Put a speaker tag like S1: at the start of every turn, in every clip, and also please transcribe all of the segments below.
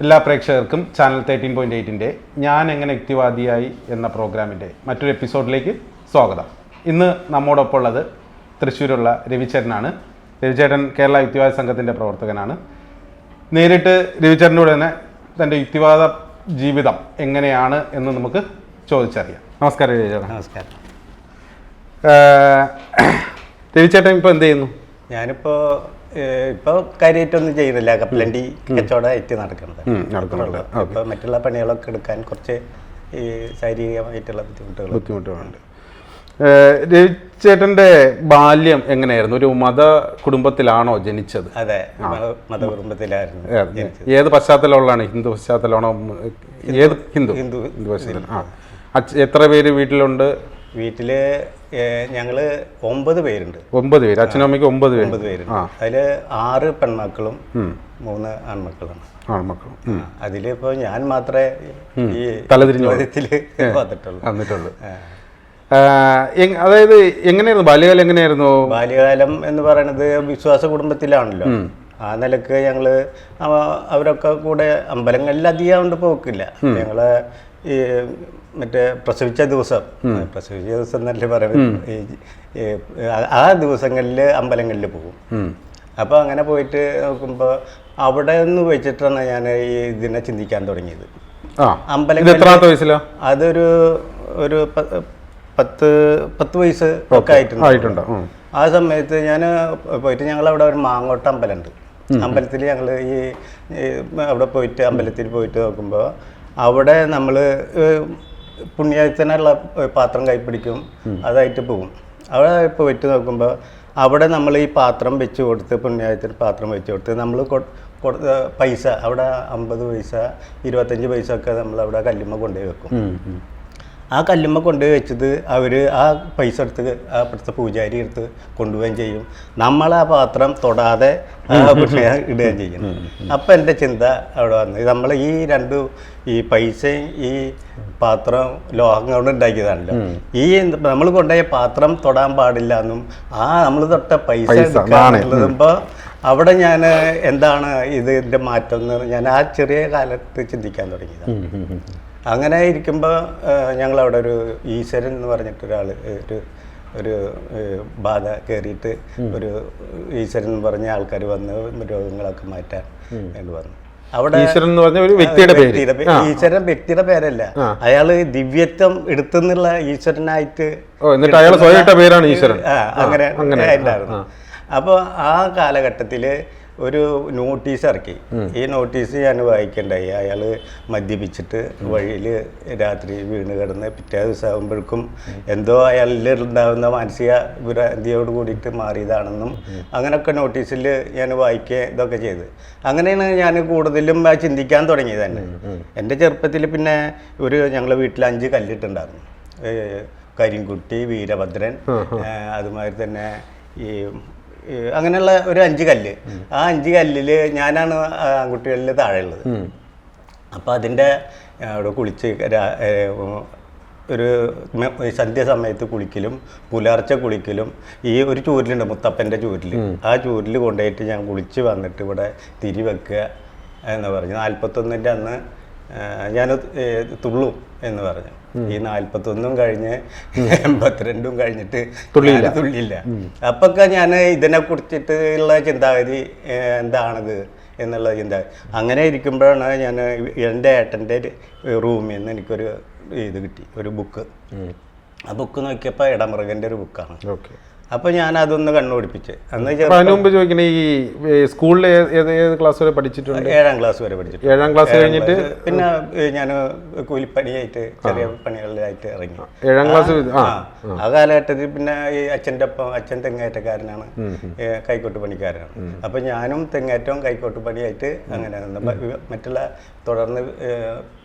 S1: എല്ലാ പ്രേക്ഷകർക്കും channel thirteen point എയ്റ്റിന്റെ ഞാൻ എങ്ങനെ യുക്തിവാദിയായി എന്ന പ്രോഗ്രാമിന്റെ മറ്റൊരു എപ്പിസോഡിലേക്ക് സ്വാഗതം. ഇന്ന് നമ്മോടൊപ്പം ഉള്ളത് തൃശ്ശൂരുള്ള രവിചേട്ടനാണ് രവിചേട്ടൻ കേരള യുക്തിവാദ സംഘത്തിന്റെ പ്രവർത്തകനാണ്. നേരിട്ട് രവിചരനോട് തന്നെ തന്റെ യുക്തിവാദ ജീവിതം എങ്ങനെയാണ് എന്ന് നമുക്ക് ചോദിച്ചറിയാം. നമസ്കാരം രവിചേട്ടൻ
S2: നമസ്കാരം.
S1: രവിചേട്ടൻ ഇപ്പോൾ എന്ത് ചെയ്യുന്നു?
S2: ഞാനിപ്പോ ഇപ്പോ കാര്യമായിട്ടൊന്നും ചെയ്യുന്നില്ല. കപ്പലണ്ടി കച്ചവടമായിട്ട് നടക്കുന്നത് ഇപ്പൊ മറ്റുള്ള പണികളൊക്കെ എടുക്കാൻ കുറച്ച് ഈ ശാരീരികമായിട്ടുള്ള ബുദ്ധിമുട്ടുകൾ
S1: ബുദ്ധിമുട്ടുകളുണ്ട്. ചേട്ടന്റെ ബാല്യം എങ്ങനെയായിരുന്നു? ഒരു മത കുടുംബത്തിലാണോ ജനിച്ചത്?
S2: അതെ മത-
S1: കുടുംബത്തിലായിരുന്നു ഏത് പശ്ചാത്തലമുള്ളതാണ്? ഹിന്ദു പശ്ചാത്തലമാണോ ഏത് ഹിന്ദു?
S2: ഹിന്ദു
S1: ഹിന്ദു പശ്ചാത്തലം. ആ. എത്ര പേര് വീട്ടിലുണ്ട്?
S2: വീട്ടിൽ ഞങ്ങൾ ഒമ്പത് പേരുണ്ട്.
S1: ഒമ്പത് പേര്. അച്ഛനും അമ്മയ്ക്ക് ഒമ്പത് പേര്.
S2: ഒമ്പത് പേരുണ്ട്. അതിൽ ആറ് പെൺമക്കളും മൂന്ന് ആൺമക്കളാണ്
S1: ആൺമക്കളും.
S2: അതിലിപ്പോ ഞാൻ മാത്രമേ ഈ
S1: തലതിരിഞ്ഞു
S2: ചോദ്യത്തിൽ വന്നിട്ടുള്ളൂ.
S1: വന്നിട്ടുള്ളൂ. അതായത് എങ്ങനെയായിരുന്നു? ബാല്യകാലം എങ്ങനെയായിരുന്നു?
S2: ബാല്യകാലം എന്ന് പറയുന്നത് വിശ്വാസ കുടുംബത്തിലാണല്ലോ. ആ നിലയ്ക്ക് ഞങ്ങൾ അവരൊക്കെ കൂടെ അമ്പലങ്ങളിൽ അധികം കൊണ്ട് പോക്കില്ല ഞങ്ങൾ ഈ മറ്റേ പ്രസവിച്ച ദിവസം. പ്രസവിച്ച ദിവസം എന്നല്ലേ പറയുന്നത്? ആ- ദിവസങ്ങളിൽ അമ്പലങ്ങളിൽ പോകും.
S1: അപ്പൊ
S2: അപ്പോൾ അങ്ങനെ പോയിട്ട് നോക്കുമ്പോൾ അവിടെ നിന്ന് വെച്ചിട്ടാണ് ഞാൻ ഈ ഇതിനെ ചിന്തിക്കാൻ തുടങ്ങിയത്.
S1: എത്രാമത്തെ
S2: അതൊരു ഒരു പത്ത് പത്ത് വയസ്സ് ഒക്കെ ആയിട്ടുണ്ട്. ആ സമയത്ത് ഞാൻ പോയിട്ട് ഞങ്ങൾ അവിടെ ഒരു മാങ്ങോട്ട അമ്പലമുണ്ട് അമ്പലത്തിൽ ഞങ്ങൾ ഈ അവിടെ പോയിട്ട് അമ്പലത്തിൽ പോയിട്ട് നോക്കുമ്പോൾ അവിടെ നമ്മൾ പുണ്യത്തിനുള്ള പാത്രം കൈപ്പിടിക്കും അതായിട്ട് പോകും. അവിടെ ഇപ്പോൾ വെച്ച് നോക്കുമ്പോൾ അവിടെ നമ്മൾ ഈ പാത്രം വെച്ച് കൊടുത്ത് പുണ്യായത്തിന് പാത്രം വെച്ച് കൊടുത്ത് നമ്മൾ പൈസ അവിടെ അമ്പത് പൈസ ഇരുപത്തഞ്ച് പൈസ ഒക്കെ നമ്മൾ അവിടെ കല്ലുമ്മ കൊണ്ടുപോയി വെക്കും. ആ കല്ലുമ്മ കൊണ്ടുപോയി വെച്ചത് അവർ ആ പൈസ എടുത്ത് ആ അവിടുത്തെ പൂജാരി എടുത്ത് കൊണ്ടുപോവുകയും ചെയ്യും. നമ്മൾ ആ പാത്രം തൊടാതെ ഇടുകയും ചെയ്യും. അപ്പം എന്റെ ചിന്ത അവിടെ വന്നു നമ്മൾ ഈ രണ്ട് ഈ പൈസയും ഈ പാത്രം ലോഹം കൊണ്ട് ഉണ്ടാക്കിയതാണല്ലോ. ഈ നമ്മൾ കൊണ്ടുപോയ പാത്രം തൊടാൻ പാടില്ല എന്നും ആ നമ്മൾ തൊട്ട പൈസ
S1: എടുക്കുമ്പോൾ
S2: എടുക്കാന്നുള്ളതുമ്പോൾ അവിടെ ഞാൻ എന്താണ് ഇതിന്റെ മാറ്റം എന്ന് ഞാൻ ആ ചെറിയ കാലത്ത് ചിന്തിക്കാൻ
S1: ഉം.
S2: അങ്ങനെ ഇരിക്കുമ്പോൾ ഞങ്ങളവിടെ ഒരു ഈശ്വരൻ എന്ന് പറഞ്ഞിട്ട് ഒരാൾ ഒരു ഒരു ബാധ കയറിയിട്ട് ഒരു ഈശ്വരൻ എന്ന് പറഞ്ഞ ആൾക്കാർ വന്ന് രോഗങ്ങളൊക്കെ മാറ്റാൻ എന്ന് വന്നു. അവിടെ
S1: ഈശ്വരൻ എന്ന് പറഞ്ഞ ഒരു വ്യക്തിയുടെ പേര്.
S2: ഈശ്വരൻ വ്യക്തിയുടെ പേരല്ല. അയാൾ ദിവ്യത്വം എടുത്തുന്നുള്ള ഈശ്വരനായിട്ട്
S1: എന്നിട്ട് അയാൾ സ്വയം പേരാണ് ഈശ്വരൻ.
S2: അങ്ങനെ ഉണ്ടായിരുന്നു അപ്പോൾ ആ കാലഘട്ടത്തിൽ ഒരു നോട്ടീസ് ഇറക്കി. ഈ നോട്ടീസ് ഞാൻ വായിക്കണ്ടായി. അയാൾ മദ്യപിച്ചിട്ട് വഴിയിൽ രാത്രി വീണ് കിടന്ന് പിറ്റേ ദിവസം ആകുമ്പോഴേക്കും എന്തോ അയാളിൽ ഉണ്ടാകുന്ന മാനസിക ഭ്രാന്തിയോട് കൂടിയിട്ട് മാറിയതാണെന്നും അങ്ങനെയൊക്കെ നോട്ടീസിൽ ഞാൻ വായിക്കുക ഇതൊക്കെ ചെയ്ത്. അങ്ങനെയാണ് ഞാൻ കൂടുതലും ചിന്തിക്കാൻ തുടങ്ങിയത് തന്നെ. എന്റെ ചെറുപ്പത്തിൽ പിന്നെ ഒരു ഞങ്ങളെ വീട്ടിൽ അഞ്ച് കല്ലിട്ടുണ്ടായിരുന്നു. കരിങ്കുട്ടി വീരഭദ്രൻ അതുമാതിരി തന്നെ ഈ അങ്ങനെയുള്ള ഒരു അഞ്ച് കല്ല്. ആ അഞ്ച് കല്ലിൽ ഞാനാണ് ആൺകുട്ടികളിൽ താഴെയുള്ളത്. അപ്പോൾ അതിന്റെ അവിടെ കുളിച്ച് ഒരു സന്ധ്യ സമയത്ത് കുളിക്കലും പുലർച്ചെ കുളിക്കലും ഈ ഒരു ചൂരിലുണ്ട് മുത്തപ്പന്റെ ചൂരിൽ ആ ചൂരിൽ കൊണ്ടുപോയിട്ട് ഞാൻ കുളിച്ച് വന്നിട്ട് ഇവിടെ തിരി വെക്കുക എന്ന് പറഞ്ഞു. നാൽപ്പത്തൊന്നിന്റെ അന്ന് ഞാൻ തുള്ളും എന്ന് പറഞ്ഞു. ഈ നാൽപ്പത്തൊന്നും കഴിഞ്ഞ് എൺപത്തിരണ്ടും കഴിഞ്ഞിട്ട് തുള്ളിയില്ല. തുള്ളിയില്ല. അപ്പൊക്കെ ഞാൻ ഇതിനെ കുറിച്ചിട്ട് ഉള്ള ചിന്താഗതി എന്താണത് എന്നുള്ള ചിന്ത അങ്ങനെ ഇരിക്കുമ്പോഴാണ് ഞാൻ എന്റെ ഏട്ടന്റെ റൂമിൽ നിന്ന് എനിക്കൊരു ഇത് കിട്ടി ഒരു ബുക്ക്. ആ ബുക്ക് നോക്കിയപ്പോൾ ഇടമൃഗന്റെ ഒരു ബുക്കാണ്.
S1: ഓക്കെ.
S2: അപ്പോൾ ഞാൻ അതൊന്ന് കണ്ണുപിടിപ്പിച്ച്. അന്ന്
S1: അതിനു മുമ്പ് ചോദിക്കണേ ഈ സ്കൂളിൽ ഏത് ഏത് ക്ലാസ് വരെ പഠിച്ചിട്ടുണ്ട്?
S2: ഏഴാം ക്ലാസ് വരെ പഠിച്ചിട്ട്
S1: ഏഴാം ക്ലാസ് കഴിഞ്ഞിട്ട്
S2: പിന്നെ ഞാൻ കൂലിപ്പണിയായിട്ട് ചെറിയ പണികളിലായിട്ട് ഇറങ്ങി.
S1: ഏഴാം ക്ലാസ് ആ
S2: കാലഘട്ടത്തിൽ പിന്നെ ഈ അച്ഛന്റെ ഒപ്പം അച്ഛൻ തെങ്ങേറ്റക്കാരനാണ്. കൈക്കോട്ട് പണിക്കാരനാണ്. അപ്പൊ ഞാനും തെങ്ങേറ്റവും കൈക്കോട്ട് പണിയായിട്ട് അങ്ങനെ മറ്റുള്ള തുടർന്ന്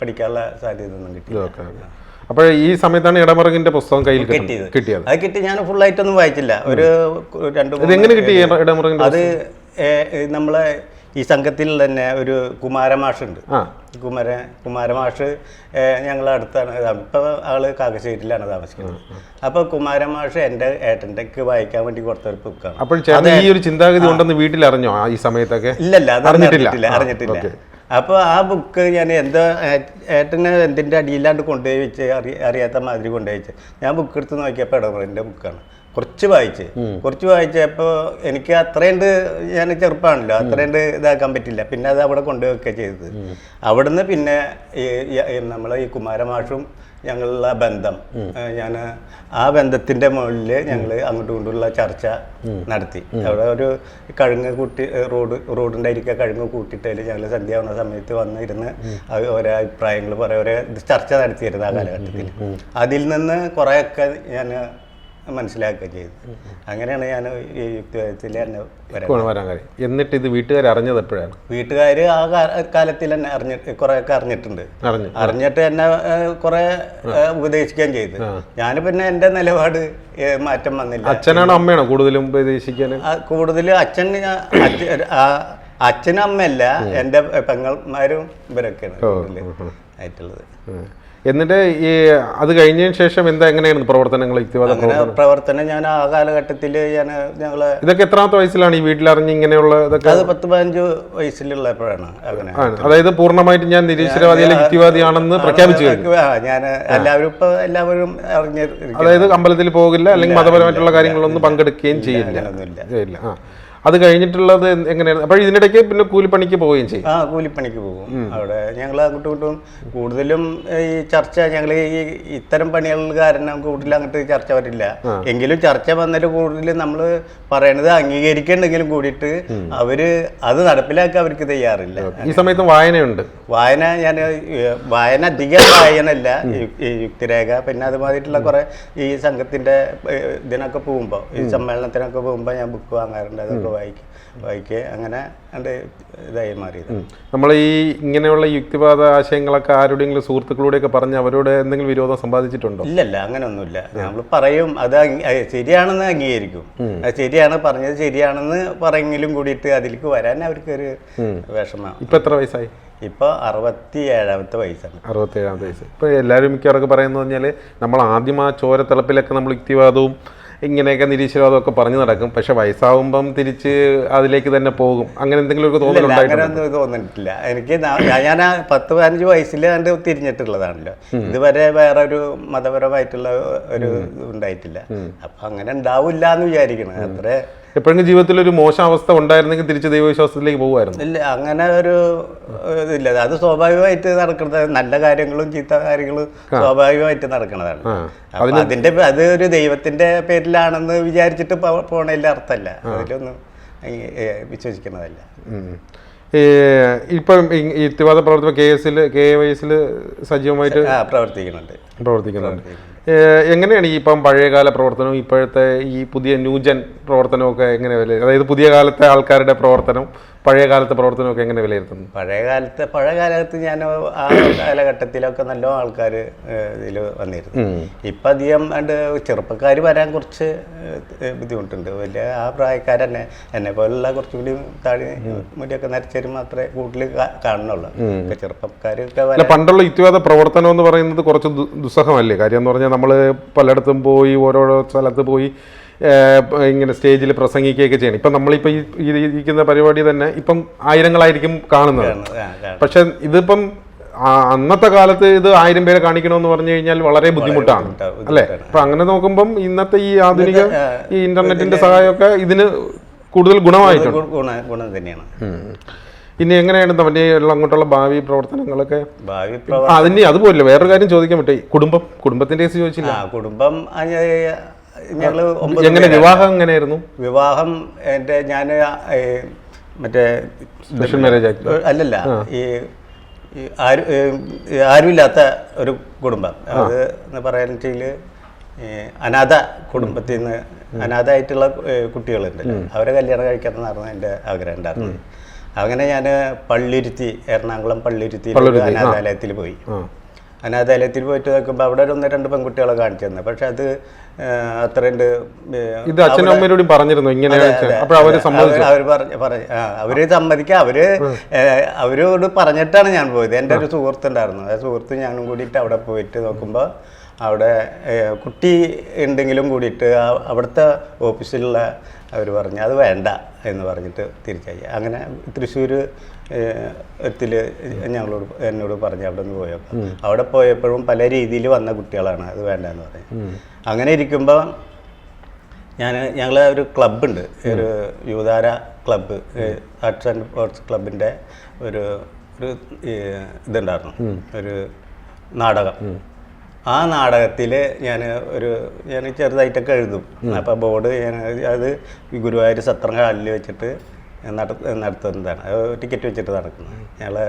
S2: പഠിക്കാനുള്ള സാധ്യത ഒന്നും കിട്ടി
S1: അപ്പോൾ ഈ സമയത്താണ് ഇടമറകിന്റെ പുസ്തകം കയ്യിൽ
S2: കിട്ടിയത്.
S1: കിട്ടിയത്.
S2: അത് കിട്ടി. ഞാൻ ഫുൾ ഫുള്ളായിട്ടൊന്നും വായിച്ചില്ല. ഒരു രണ്ട് മൂന്ന്
S1: എങ്ങനെ കിട്ടി ഇടമറകിന്റെ
S2: അത് നമ്മളെ ഈ സംഘത്തിൽ തന്നെ ഒരു കുമാരമാഷുണ്ട്. കുമാര കുമാരമാഷ് ഞങ്ങളെ അടുത്താണ് ഇപ്പോൾ ആൾ കാക്കശ്ശേരിയിലാണ് താമസിക്കുന്നത്. അപ്പോൾ കുമാരമാഷ് എന്റെ ഏട്ടന്റെക്ക് വായിക്കാൻ വേണ്ടി കൊടുത്തൊരു ബുക്കാണ്
S1: അപ്പോൾ ഈ ഒരു ചിന്താഗതി ഉണ്ടെന്ന് വീട്ടിൽ അറിഞ്ഞോ ഈ സമയത്തൊക്കെ?
S2: ഇല്ലല്ല
S1: അറിഞ്ഞിട്ടില്ല.
S2: അറിഞ്ഞിട്ടില്ല. അപ്പോൾ ആ ബുക്ക് ഞാൻ എന്തോ ഏട്ടന് എന്തിന്റെ അടിയിലാണ്ട് കൊണ്ടുപോയി വെച്ച് അറി അറിയാത്ത മാതിരി കൊണ്ടുപോയി വെച്ച്. ഞാൻ ബുക്ക് എടുത്ത് നോക്കിയപ്പോൾ ഇടപെടലിന്റെ ബുക്കാണ്. കുറച്ച് വായിച്ച്. കുറച്ച് വായിച്ചപ്പോൾ എനിക്ക് അത്രയുണ്ട് ഞാൻ ചെറുപ്പമാണല്ലോ അത്രയുണ്ട് ഇതാക്കാൻ പറ്റില്ല. പിന്നെ അത് അവിടെ കൊണ്ടുപോയൊക്കെ ചെയ്തത്. അവിടുന്ന് പിന്നെ നമ്മളെ ഈ കുമാരമാഷും ഞങ്ങളുള്ള ബന്ധം ഞാൻ ആ ബന്ധത്തിന്റെ മുകളിൽ ഞങ്ങൾ അങ്ങോട്ടും ഇങ്ങോട്ടുള്ള ചർച്ച നടത്തി. അവിടെ ഒരു കഴുങ്ങ് കൂട്ടി റോഡ് റോഡുണ്ടായിരിക്കുക കഴുങ്ങ് കൂട്ടിയിട്ടതിൽ ഞങ്ങൾ സന്ധ്യാവുന്ന സമയത്ത് വന്നിരുന്ന് ഓരോ അഭിപ്രായങ്ങൾ പറയാം ഓരോ ചർച്ച നടത്തിയിരുന്നു ആ കാലഘട്ടത്തിൽ അതിൽ നിന്ന് കുറേയൊക്കെ ഞാൻ മനസ്സിലാക്കുക ചെയ്തു അങ്ങനെയാണ് ഞാൻ ഈ യുക്തിവാദത്തിൽ തന്നെ വരാൻ
S1: കാര്യം. എന്നിട്ട് ഇത് വീട്ടുകാർ അറിഞ്ഞത് എപ്പോഴാണ്?
S2: വീട്ടുകാർ ആ കാലത്തിൽ തന്നെ അറിഞ്ഞ കുറേയൊക്കെ അറിഞ്ഞിട്ടുണ്ട്.
S1: അറിഞ്ഞു.
S2: അറിഞ്ഞിട്ട് എന്നെ കുറെ ഉപദേശിക്കുകയും ചെയ്തു. ഞാൻ പിന്നെ എന്റെ നിലപാട് മാറ്റം വന്നില്ല.
S1: അച്ഛനാണോ അമ്മയാണോ കൂടുതലും ഉപദേശിക്കാൻ?
S2: കൂടുതൽ അച്ഛൻ അച്ഛനും അമ്മയല്ല എന്റെ പെങ്ങന്മാരും ഇവരൊക്കെയാണ് കൂടുതൽ ആയിട്ടുള്ളത്.
S1: എന്നിട്ട് ഈ അത് കഴിഞ്ഞതിന് ശേഷം എന്താ എങ്ങനെയായിരുന്നു പ്രവർത്തനങ്ങൾ യുക്തിവാദ
S2: പ്രവർത്തനം ഞാൻ ആ കാലഘട്ടത്തിൽ ഞാൻ ഞങ്ങളെ
S1: ഇതൊക്കെ എത്രാമത്തെ വയസ്സിലാണ് ഈ വീട്ടിലറിഞ്ഞ് ഇങ്ങനെയുള്ള ഇതൊക്കെ?
S2: അത് പത്ത് പതിനഞ്ച് വയസ്സിലുള്ളപ്പോഴാണ് അങ്ങനെ.
S1: അതായത് പൂർണമായിട്ട് ഞാൻ നിരീശ്വരവാദിയല്ല യുക്തിവാദിയാണെന്ന് പ്രഖ്യാപിച്ചു
S2: ഞാൻ എല്ലാവരും ഇപ്പൊ എല്ലാവരും അറിഞ്ഞ
S1: അതായത് അമ്പലത്തിൽ പോകില്ല അല്ലെങ്കിൽ മതപരമായിട്ടുള്ള കാര്യങ്ങളൊന്നും പങ്കെടുക്കുകയും ചെയ്യില്ല. ഇല്ല ആ. അത് കഴിഞ്ഞിട്ടുള്ളത് എങ്ങനെയാണ്? അപ്പോൾ ഇതിനിടയ്ക്ക് പിന്നെ കൂലിപ്പണിക്ക് പോവുകയും ചെയ്യും.
S2: ആ കൂലിപ്പണിക്ക് പോകും. അവിടെ ഞങ്ങൾ അങ്ങോട്ടും ഇങ്ങോട്ടും കൂടുതലും ഈ ചർച്ച ഞങ്ങൾ ഈ ഇത്തരം പണികൾ കാരണം കൂടുതൽ അങ്ങോട്ട് ചർച്ച വരില്ല. എങ്കിലും ചർച്ച വന്നിട്ട് കൂടുതൽ നമ്മൾ പറയണത് അംഗീകരിക്കണ്ടെങ്കിലും കൂടിയിട്ട് അവർ അത് നടപ്പിലാക്കാൻ അവർക്ക് തയ്യാറില്ല.
S1: ഈ സമയത്ത് വായനയുണ്ട്.
S2: വായന ഞാൻ വായന അധികം വായനല്ല യുക്തിരേഖ പിന്നെ അതുമാതിരിട്ടുള്ള കുറെ ഈ സംഘത്തിന്റെ ഇതിനൊക്കെ പോകുമ്പോൾ ഈ സമ്മേളനത്തിനൊക്കെ പോകുമ്പോൾ ഞാൻ ബുക്ക് വാങ്ങാറുണ്ട്. അതൊക്കെ വായിക്കും വായിക്കുക അങ്ങനെ എന്റെ ഇതായി മാറിയത്.
S1: നമ്മൾ ഈ ഇങ്ങനെയുള്ള യുക്തിവാദ ആശയങ്ങളൊക്കെ ആരുടെയെങ്കിലും സുഹൃത്തുക്കളോടെയൊക്കെ പറഞ്ഞ് അവരോട് എന്തെങ്കിലും വിരോധം സമ്പാദിച്ചിട്ടുണ്ടോ
S2: ഇല്ലല്ല അങ്ങനെയൊന്നുമില്ല നമ്മൾ പറയും അത് ശരിയാണെന്ന് അംഗീകരിക്കും. ശരിയാണ് പറഞ്ഞത് ശരിയാണെന്ന് പറയെങ്കിലും കൂടിയിട്ട് അതിലേക്ക് വരാൻ അവർക്കൊരു വിഷമം.
S1: ഇപ്പം എത്ര വയസ്സായി?
S2: ഇപ്പൊ അറുപത്തി ഏഴാമത്തെ വയസ്സാണ്.
S1: അറുപത്തി ഏഴാമത്തെ വയസ്സ് ഇപ്പോൾ എല്ലാവരും മിക്കവാറൊക്കെ പറയുന്നത് പറഞ്ഞാൽ നമ്മൾ ആദ്യം ആ ചോരത്തിളപ്പിലൊക്കെ നമ്മൾ യുക്തിവാദവും ഇങ്ങനെയൊക്കെ നിരീശ്വരവാദമൊക്കെ ഒക്കെ പറഞ്ഞു നടക്കും. പക്ഷെ വയസ്സാവുമ്പം തിരിച്ച് അതിലേക്ക് തന്നെ പോകും. അങ്ങനെ എന്തെങ്കിലും
S2: അങ്ങനെ ഒന്നും തോന്നിട്ടില്ല എനിക്ക് ഞാൻ ആ പത്ത് പതിനഞ്ച് വയസ്സിൽ കണ്ട് തിരിഞ്ഞിട്ടുള്ളതാണല്ലോ. ഇതുവരെ വേറെ ഒരു മതപരമായിട്ടുള്ള ഒരു ഉണ്ടായിട്ടില്ല. അപ്പൊ അങ്ങനെ ഉണ്ടാവില്ല എന്ന് വിചാരിക്കണം അത്ര
S1: എപ്പോഴെങ്കിലും ജീവിതത്തിൽ ഒരു മോശം അവസ്ഥ ഉണ്ടായിരുന്നെങ്കിൽ തിരിച്ച് ദൈവവിശ്വാസത്തിലേക്ക് പോകുമായിരുന്നു.
S2: ഇല്ല അങ്ങനെ ഒരു ഇല്ല ഇതില്ല. അത് സ്വാഭാവികമായിട്ട് നടക്കുന്നത് നല്ല കാര്യങ്ങളും ചീത്ത കാര്യങ്ങളും സ്വാഭാവികമായിട്ട് നടക്കുന്നതാണ്. അപ്പൊ അതിന്റെ അത് ഒരു ദൈവത്തിന്റെ പേരിലാണെന്ന് വിചാരിച്ചിട്ട് പോണതിൽ അർത്ഥമല്ല അതിലൊന്നും വിശ്വസിക്കുന്നതല്ല.
S1: ഇപ്പം ഈ തിവാദ പ്രവർത്തനം കെ എസിൽ കെ സജീവമായിട്ട്
S2: പ്രവർത്തിക്കുന്നുണ്ട്.
S1: പ്രവർത്തിക്കുന്നുണ്ട്. എങ്ങനെയാണ് ഈ ഇപ്പം പഴയകാല പ്രവർത്തനം ഇപ്പോഴത്തെ ഈ പുതിയ ന്യൂജൻ പ്രവർത്തനമൊക്കെ എങ്ങനെ വില അതായത് പുതിയ കാലത്തെ ആൾക്കാരുടെ പ്രവർത്തനം പഴയ കാലത്തെ പ്രവർത്തനമൊക്കെ എങ്ങനെ വിലയിരുത്തുന്നു?
S2: പഴയ കാലത്തെ പഴയ കാലത്ത് ഞാൻ ആ കാലഘട്ടത്തിലൊക്കെ നല്ല ആൾക്കാർ ഇതിൽ വന്നിരുന്നു. ഇപ്പം അധികം അണ്ട് ചെറുപ്പക്കാർ വരാൻ കുറച്ച് ബുദ്ധിമുട്ടുണ്ട്. വലിയ ആ പ്രായക്കാരെന്നെ എന്നെ പോലുള്ള കുറച്ചും കൂടി താഴെ മുടിയൊക്കെ നരച്ചവർ മാത്രമേ കൂടുതൽ കാണുന്നുള്ളൂ. ചെറുപ്പക്കാരൊക്കെ
S1: പണ്ടുള്ള യുക്തിവാദ പ്രവർത്തനം എന്ന് പറയുന്നത് കുറച്ച് ദുസ്സഹമല്ലേ? കാര്യം എന്ന് പറഞ്ഞാൽ നമ്മൾ പലയിടത്തും പോയി ഓരോരോ സ്ഥലത്ത് പോയി ഇങ്ങനെ സ്റ്റേജിൽ പ്രസംഗിക്കുകയൊക്കെ ചെയ്യണം. ഇപ്പം നമ്മളിപ്പോൾ ഈ ഇരിക്കുന്ന പരിപാടി തന്നെ ഇപ്പം ആയിരങ്ങളായിരിക്കും കാണുന്നത്. പക്ഷെ ഇതിപ്പം അന്നത്തെ കാലത്ത് ഇത് ആയിരം പേരെ കാണിക്കണമെന്ന് പറഞ്ഞു കഴിഞ്ഞാൽ വളരെ ബുദ്ധിമുട്ടാണ് അല്ലേ? അപ്പൊ അങ്ങനെ നോക്കുമ്പം ഇന്നത്തെ ഈ ആധുനിക ഈ ഇന്റർനെറ്റിന്റെ സഹായമൊക്കെ ഇതിന് കൂടുതൽ ഗുണമായിട്ടുണ്ട്.
S2: ഗുണ- തന്നെയാണ്.
S1: ഇനി എങ്ങനെയാണ് ഉള്ള അങ്ങോട്ടുള്ള ഭാവി പ്രവർത്തനങ്ങളൊക്കെ?
S2: ഭാവി
S1: അതിന് അതുപോലെ വേറൊരു കാര്യം ചോദിക്കാൻ പറ്റേ. കുടുംബം കുടുംബത്തിന്റെ കേസ് ചോദിച്ചില്ല.
S2: കുടുംബം ഞങ്ങൾ
S1: എങ്ങനെ വിവാഹം എങ്ങനെയായിരുന്നു?
S2: വിവാഹം എന്റെ ഞാൻ മറ്റേ
S1: സ്പെഷ്യൽ മാരേജ് ആക്ട്
S2: അല്ലല്ല ഈ ഈ ആരും ഈ ആരുമില്ലാത്ത ഒരു കുടുംബം. അത് എന്ന് പറയാനെങ്കിൽ അനാഥ കുടുംബത്തിൽ നിന്ന് അനാഥമായിട്ടുള്ള കുട്ടികളുണ്ട്. അവരെ കല്യാണം കഴിക്കണം എന്നായിരുന്നു എന്റെ ആഗ്രഹം ഉണ്ടായിരുന്നത് അങ്ങനെ ഞാൻ പള്ളിരുത്തി എറണാകുളം പള്ളിരുത്തി അനാഥാലയത്തിൽ പോയി. അനാഥാലയത്തിൽ പോയിട്ട് നോക്കുമ്പോൾ അവിടെ ഒരു ഒന്ന് രണ്ട് പെൺകുട്ടികളെ കാണിച്ചു തന്നെ. പക്ഷെ അത് അത്രയുണ്ട്
S1: ഇത് പറഞ്ഞിരുന്നു ഇങ്ങനെ
S2: അവർ പറഞ്ഞ അവർ സമ്മതിക്കുക അവർ അവരോട് പറഞ്ഞിട്ടാണ് ഞാൻ പോയത്. എന്റെ ഒരു സുഹൃത്തുണ്ടായിരുന്നു ആ സുഹൃത്ത് ഞാനും കൂടിയിട്ട് അവിടെ പോയിട്ട് നോക്കുമ്പോൾ അവിടെ കുട്ടി ഉണ്ടെങ്കിലും കൂടിയിട്ട് അവിടുത്തെ ഓഫീസിലുള്ള അവർ പറഞ്ഞു അത് വേണ്ട. എന്ന് പറഞ്ഞിട്ട് തിരിച്ചയച്ചു അങ്ങനെ തൃശ്ശൂർ ത്തിൽ ഞങ്ങളോട് എന്നോട് പറഞ്ഞു അവിടെ നിന്ന് പോയപ്പോൾ അവിടെ പോയപ്പോഴും പല രീതിയിൽ വന്ന കുട്ടികളാണ് അത് വേണ്ടെന്ന് പറഞ്ഞു. അങ്ങനെ ഇരിക്കുമ്പോൾ ഞാൻ ഞങ്ങളെ ഒരു ക്ലബുണ്ട് ഒരു Yuvathara club. Arts and sports ക്ലബിന്റെ ഒരു ഒരു ഇതുണ്ടായിരുന്നു. ഒരു നാടകം. ആ നാടകത്തിൽ ഞാൻ ഒരു ഞാൻ ചെറുതായിട്ടൊക്കെ എഴുതും. അപ്പോൾ ബോർഡ് ഞാൻ അത് ഗുരുവായൂർ സത്രം കാലിൽ വെച്ചിട്ട് നട നടത്തുന്നതാണ് ടിക്കറ്റ് വെച്ചിട്ട് നടക്കുന്നത്. ഞങ്ങളെ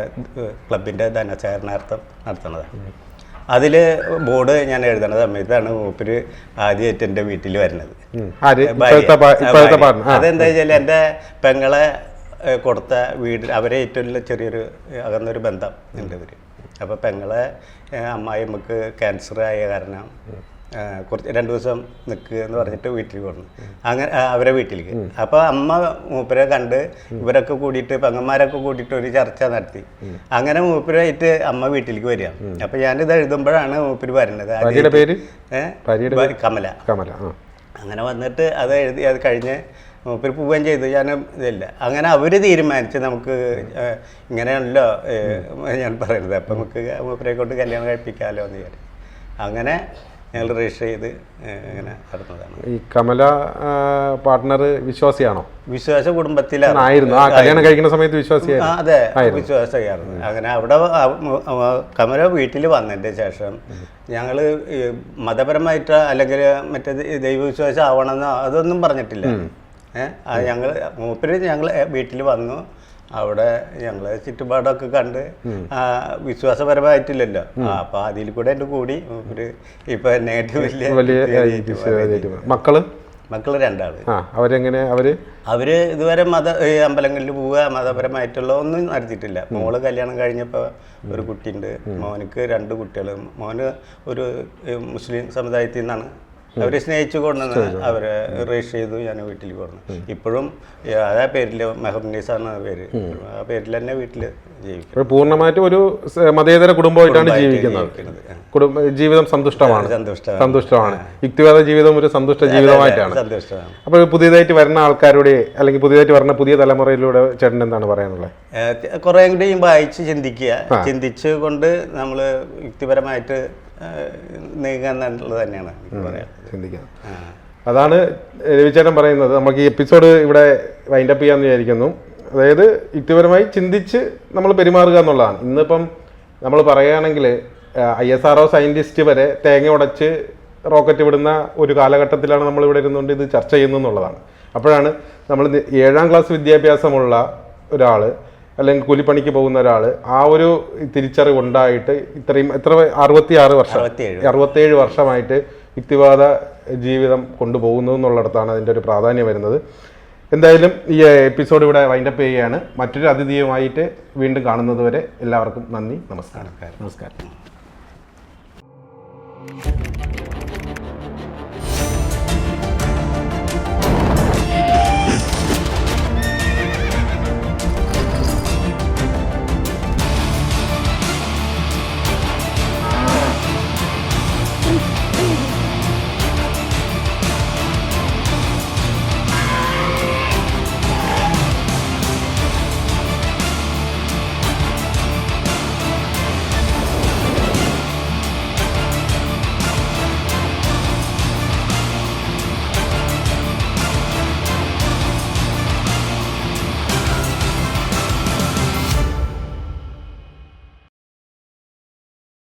S2: ക്ലബിന്റെ ധനശേഖരണാർത്ഥം നടത്തുന്നതാണ് അതിൽ ബോർഡ് ഞാൻ എഴുതുന്ന സമയത്താണ് മൂപ്പര് ആദ്യമായിട്ട് എന്റെ വീട്ടിൽ വരുന്നത്. അതെന്താ വെച്ചാൽ എന്റെ പെങ്ങളെ കൊടുത്ത വീട് അവരെ ഏറ്റവും ചെറിയൊരു അകന്നൊരു ബന്ധം ഉണ്ട് ഇവർ അപ്പോൾ പെങ്ങളെ അമ്മായി നമുക്ക് ക്യാൻസർ ആയ കാരണം കുറച്ച് രണ്ട് ദിവസം നിൽക്കുക എന്ന് പറഞ്ഞിട്ട് വീട്ടിൽ കൊണ്ടു അങ്ങനെ അവരെ വീട്ടിലേക്ക്. അപ്പോൾ അമ്മ മൂപ്പരെ കണ്ട് ഇവരൊക്കെ കൂടിയിട്ട് പെങ്ങന്മാരൊക്കെ കൂടിയിട്ട് ഒരു ചർച്ച നടത്തി. അങ്ങനെ മൂപ്പരായിട്ട് അമ്മ വീട്ടിലേക്ക് വരിക. അപ്പോൾ ഞാനിത് എഴുതുമ്പോഴാണ് മൂപ്പര് വരേണ്ടത്. കമല.
S1: കമല
S2: അങ്ങനെ വന്നിട്ട് അത് എഴുതി അത് കഴിഞ്ഞ് മൂപ്പര് പോവുകയും ചെയ്തു. ഞാൻ ഇതില്ല. അങ്ങനെ അവർ തീരുമാനിച്ച്. നമുക്ക് ഇങ്ങനെയാണല്ലോ ഞാൻ പറയുന്നത്. അപ്പം നമുക്ക് മൂപ്പരെ കൊണ്ട് കല്യാണം കഴിപ്പിക്കാമല്ലോ എന്ന് വിചാരിച്ചു. അങ്ങനെ ഞങ്ങൾ രജിസ്റ്റർ ചെയ്ത് അങ്ങനെ ഇങ്ങനെ നടന്നതാണ്.
S1: ഈ കമല പാർട്ട്ണർ വിശ്വാസിയാണോ?
S2: വിശ്വാസ
S1: കുടുംബത്തിലായിരുന്നു ആ കല്യാണം കഴിക്കുന്ന സമയത്ത് വിശ്വാസിയായിരുന്നു.
S2: അതെ വിശ്വാസിയായിരുന്നു അങ്ങനെ അവിടെ കമല വീട്ടിൽ വന്നതിന്റെ ശേഷം ഞങ്ങൾ മതപരമായിട്ട് അല്ലെങ്കിൽ മറ്റേ ദൈവവിശ്വാസം ആവണമെന്നോ അതൊന്നും പറഞ്ഞിട്ടില്ല. ഏഹ് ഞങ്ങൾ മൂപ്പര് ഞങ്ങൾ വീട്ടിൽ വന്നു. അവിടെ ഞങ്ങൾ ചുറ്റുപാടൊക്കെ കണ്ട് വിശ്വാസപരമായിട്ടില്ലല്ലോ. ആ, അപ്പൊ അതിൽ കൂടെ എന്റെ കൂടി ഇപ്പൊ മക്കൾ? മക്കൾ
S1: രണ്ടാൾ. അവരെങ്ങനെ അവർ?
S2: അവർ ഇതുവരെ മത അമ്പലങ്ങളിൽ പോവുക മതപരമായിട്ടുള്ള ഒന്നും നടത്തിയിട്ടില്ല. മോൾ കല്യാണം കഴിഞ്ഞപ്പോൾ ഒരു കുട്ടിയുണ്ട്. മോനക്ക് രണ്ട് കുട്ടികൾ മോന് ഒരു മുസ്ലിം സമുദായത്തിൽ നിന്നാണ് അവരെ സ്നേഹിച്ചു കൊണ്ടുവന്ന് അവരെ രജിസ്റ്റർ ചെയ്തു ഞാൻ വീട്ടിൽ കൊണ്ടു ഇപ്പോഴും ആ പേരിൽ മെഹബ്നീസ് ആണ് പേര്. ആ പേരിൽ തന്നെ വീട്ടിൽ ജീവിക്കും.
S1: പൂർണമായിട്ടും ഒരു മതേതര കുടുംബമായിട്ടാണ് ജീവിക്കുന്നത്. കുടുംബ ജീവിതം സന്തുഷ്ടമാണ്.
S2: സന്തുഷ്ടമാണ്.
S1: യുക്തിവാദ ജീവിതം ഒരു സന്തുഷ്ട ജീവിതമായിട്ടാണ്.
S2: അപ്പൊ
S1: അപ്പോൾ പുതിയതായിട്ട് വരുന്ന ആൾക്കാരുടെ അല്ലെങ്കിൽ പുതിയതായിട്ട് വരുന്ന പുതിയ തലമുറയിലൂടെ ചേട്ടൻ എന്താണ് പറയാനുള്ളത്?
S2: കുറെ കുറേ കൂടി വായിച്ച് ചിന്തിക്കുക. ചിന്തിച്ച് കൊണ്ട് നമ്മൾ യുക്തിപരമായിട്ട് എന്നുള്ളത് തന്നെയാണ്
S1: ചിന്തിക്കാം. അതാണ് രവിചേട്ടൻ പറയുന്നത്. നമുക്ക് ഈ എപ്പിസോഡ് ഇവിടെ വൈൻഡപ്പ് ചെയ്യാമെന്ന് വിചാരിക്കുന്നു. അതായത് യുക്തിപരമായി ചിന്തിച്ച് നമ്മൾ പെരുമാറുക എന്നുള്ളതാണ്. ഇന്നിപ്പം നമ്മൾ പറയുകയാണെങ്കിൽ I S R O scientist വരെ തേങ്ങ ഉടച്ച് റോക്കറ്റ് വിടുന്ന ഒരു കാലഘട്ടത്തിലാണ് നമ്മൾ ഇവിടെ ഇരുന്നുകൊണ്ട് ഇത് ചർച്ച ചെയ്യുന്നു എന്നുള്ളതാണ്. അപ്പോഴാണ് നമ്മൾ ഏഴാം ക്ലാസ് വിദ്യാഭ്യാസമുള്ള ഒരാൾ അല്ലെങ്കിൽ കൂലിപ്പണിക്ക് പോകുന്ന ഒരാൾ ആ ഒരു തിരിച്ചറിവ് ഉണ്ടായിട്ട് ഇത്രയും എത്ര അറുപത്തി ആറ് വർഷം.
S2: അറുപത്തിയേഴ്.
S1: വർഷമായിട്ട് യുക്തിവാദ ജീവിതം കൊണ്ടുപോകുന്നു എന്നുള്ളിടത്താണ് അതിന്റെ ഒരു പ്രാധാന്യം വരുന്നത്. എന്തായാലും ഈ എപ്പിസോഡ് ഇവിടെ വൈൻഡപ്പ് ചെയ്യുകയാണ്. മറ്റൊരു അതിഥിയുമായിട്ട് വീണ്ടും കാണുന്നതുവരെ എല്ലാവർക്കും നന്ദി നമസ്കാരം. നമസ്കാരം.